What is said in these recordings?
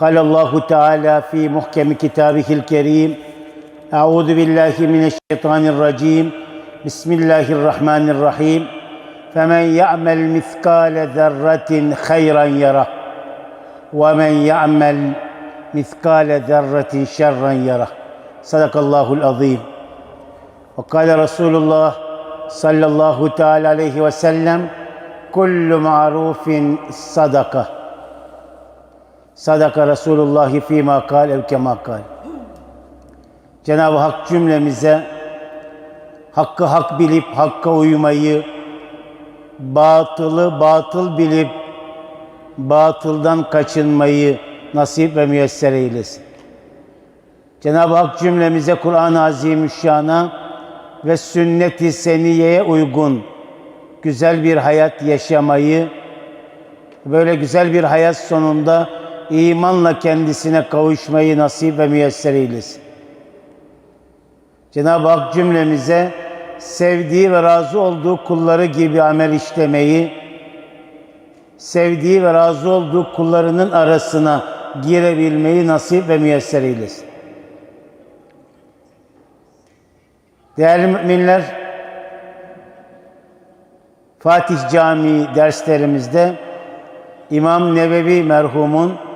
قال الله تعالى في محكم كتابه الكريم أعوذ بالله من الشيطان الرجيم. بسم الله الرحمن الرحيم. فمن يعمل مثقال ذرة خيرا يره ومن يعمل مثقال ذرة شرا يره. صدق الله العظيم. وقال رسول الله صلى الله تعالى عليه وسلم كل معروف صدقة. Sadaka Resulullah fîmâ kâl ev kemâ kâl. Cenab-ı Hak cümlemize hakkı hak bilip hakka uymayı, batılı batıl bilip batıldan kaçınmayı nasip ve müyesser eylesin. Cenab-ı Hak cümlemize Kur'an-ı Azimüşşan'a ve sünnet-i seniyeye uygun güzel bir hayat yaşamayı, böyle güzel bir hayat sonunda imanla kendisine kavuşmayı nasip ve müyesser eylesin. Cenab-ı Hak cümlemize sevdiği ve razı olduğu kulları gibi amel işlemeyi, sevdiği ve razı olduğu kullarının arasına girebilmeyi nasip ve müyesser eylesin. Değerli müminler, Fatih Camii derslerimizde İmam Nevevi merhumun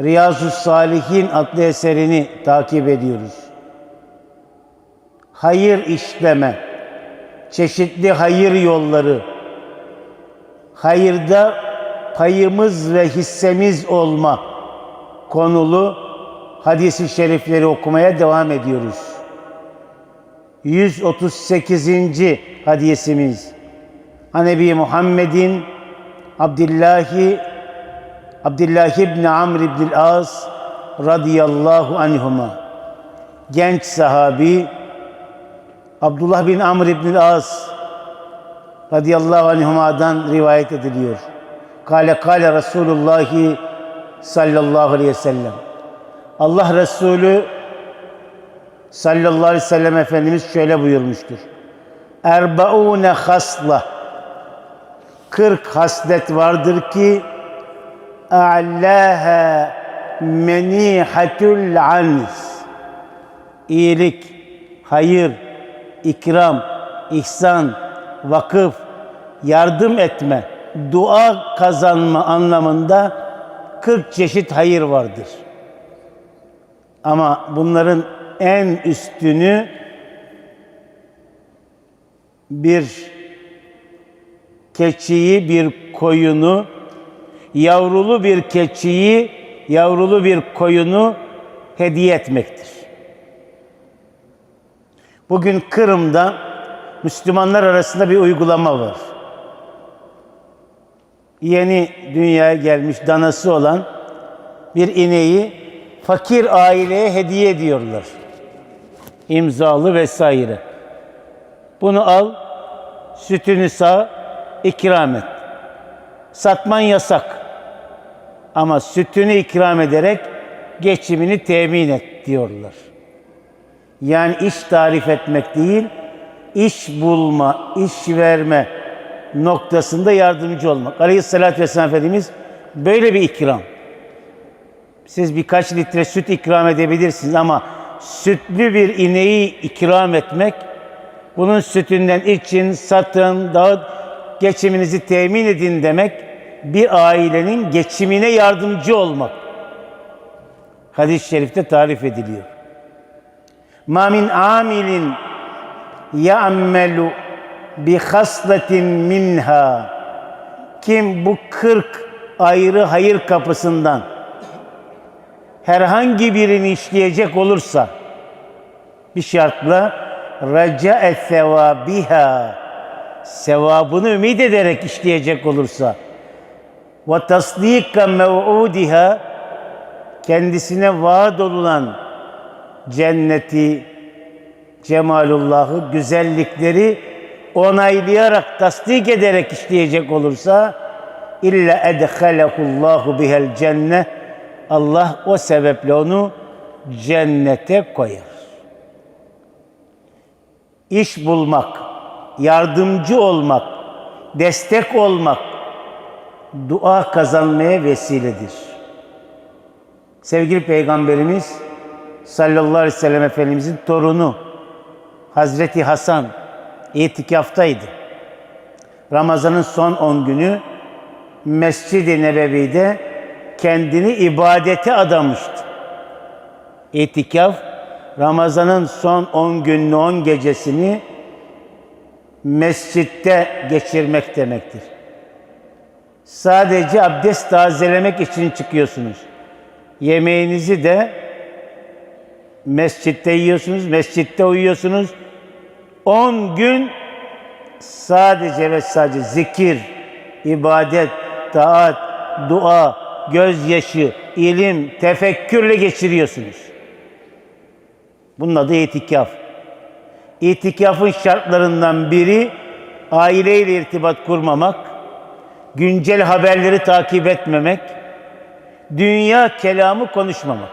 Riyazu Salihin adlı eserini takip ediyoruz. Hayır işleme, çeşitli hayır yolları, hayırda payımız ve hissemiz olma konulu hadisi şerifleri okumaya devam ediyoruz. 138. hadisimiz. Hanebi Muhammed'in Abdillahi Abdullah ibn Amr ibn As radıyallahu anhuma genç sahabi Abdullah bin Amr ibn As radıyallahu anhuma'dan rivayet ediliyor. Kale kale Resulullah sallallahu aleyhi ve sellem. Allah Resulü sallallahu aleyhi ve sellem Efendimiz şöyle buyurmuştur. Erbaune hasla 40 haslet vardır ki a'laha menihatul anis iyilik, hayır, ikram, ihsan, vakıf, yardım etme, dua kazanma anlamında 40 çeşit hayır vardır. Ama bunların en üstünü bir keçiyi, bir koyunu, yavrulu bir keçiyi, yavrulu bir koyunu hediye etmektir. Bugün Kırım'da Müslümanlar arasında bir uygulama var. Yeni dünyaya gelmiş danası olan bir ineği fakir aileye hediye ediyorlar. İmzalı vesaire. Bunu al, sütünü sağ, ikram et. Satman yasak. Ama sütünü ikram ederek geçimini temin et diyorlar. Yani iş tarif etmek değil, iş bulma, iş verme noktasında yardımcı olmak. Aleyhissalatü vesselam Efendimiz böyle bir ikram. Siz birkaç litre süt ikram edebilirsiniz ama sütlü bir ineği ikram etmek, bunun sütünden için, satın, dağıt, geçiminizi temin edin demek bir ailenin geçimine yardımcı olmak. Hadis-i şerifte tarif ediliyor. Ma min amilin ya'melu bi hasletin minha. Kim bu 40 ayrı hayır kapısından herhangi birini işleyecek olursa bir şartla racae sevabiha sevabını ümit ederek işleyecek olursa ve tasdika mev'udiha kendisine vaat olunan cenneti, cemalullahı, güzellikleri onaylayarak, tasdik ederek işleyecek olursa illa edhalehullahu bihel cennet Allah o sebeple onu cennete koyar. İş bulmak, yardımcı olmak, destek olmak dua kazanmaya vesiledir. Sevgili Peygamberimiz sallallahu aleyhi ve sellem Efendimizin torunu Hazreti Hasan itikaftaydı. Ramazan'ın son 10 günü Mescid-i Nebevi'de kendini ibadete adamıştı. İtikaf Ramazan'ın son 10 gününü 10 gecesini mescitte geçirmek demektir. Sadece abdest tazelemek için çıkıyorsunuz. Yemeğinizi de mescitte yiyorsunuz, mescitte uyuyorsunuz. 10 gün sadece ve sadece zikir, ibadet, taat, dua, gözyaşı, ilim, tefekkürle geçiriyorsunuz. Bunun adı itikaf. İtikafın şartlarından biri aileyle irtibat kurmamak, güncel haberleri takip etmemek, dünya kelamı konuşmamak.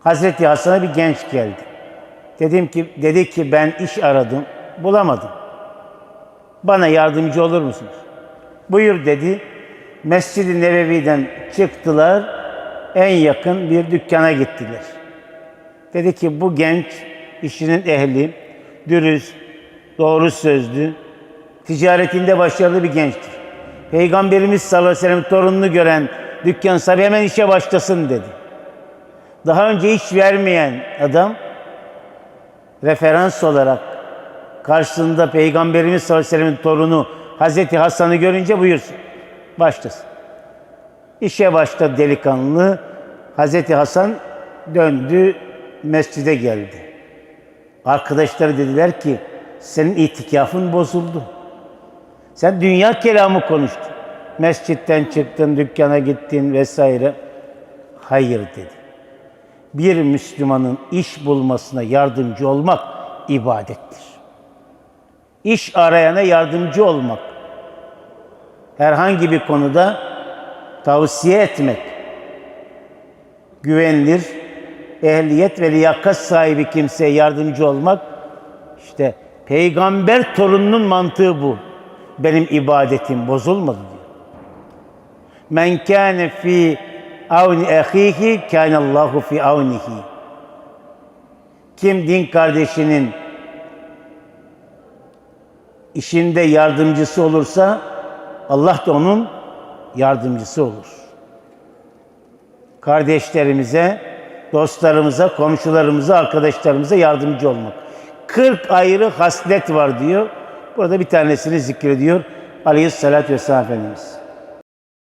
Hazreti Hasan'a bir genç geldi. Dedim ki dedi ki ben iş aradım, bulamadım. Bana yardımcı olur musunuz? Buyur dedi. Mescid-i Nebevi'den çıktılar. En yakın bir dükkana gittiler. Dedi ki bu genç işinin ehli, dürüst, doğru sözlü, ticaretinde başarılı bir gençtir. Peygamberimiz sallallahu aleyhi ve sellem torununu gören dükkan sahibi hemen işe başlasın dedi. Daha önce iş vermeyen adam referans olarak karşısında Peygamberimiz sallallahu aleyhi ve sellem'in torunu Hazreti Hasan'ı görünce buyursun. Başlasın. İşe başladı delikanlı. Hazreti Hasan döndü, mescide geldi. Arkadaşları dediler ki, senin itikafın bozuldu. Sen dünya kelamı konuştun. Mescitten çıktın, dükkana gittin vesaire. Hayır dedi. Bir Müslümanın iş bulmasına yardımcı olmak ibadettir. İş arayana yardımcı olmak. Herhangi bir konuda tavsiye etmek. Güvenilir, ehliyet ve liyakat sahibi kimseye yardımcı olmak işte peygamber torununun mantığı bu. Benim ibadetim bozulmadı diyor. Men kâne fi avni ehihi kâne Allahu fi avnihi. Kim din kardeşinin işinde yardımcısı olursa Allah da onun yardımcısı olur. Kardeşlerimize, dostlarımıza, komşularımıza, arkadaşlarımıza yardımcı olmak. 40 ayrı haslet var diyor. Burada bir tanesini zikrediyor Aleyhisselatü Vesselam Efendimiz.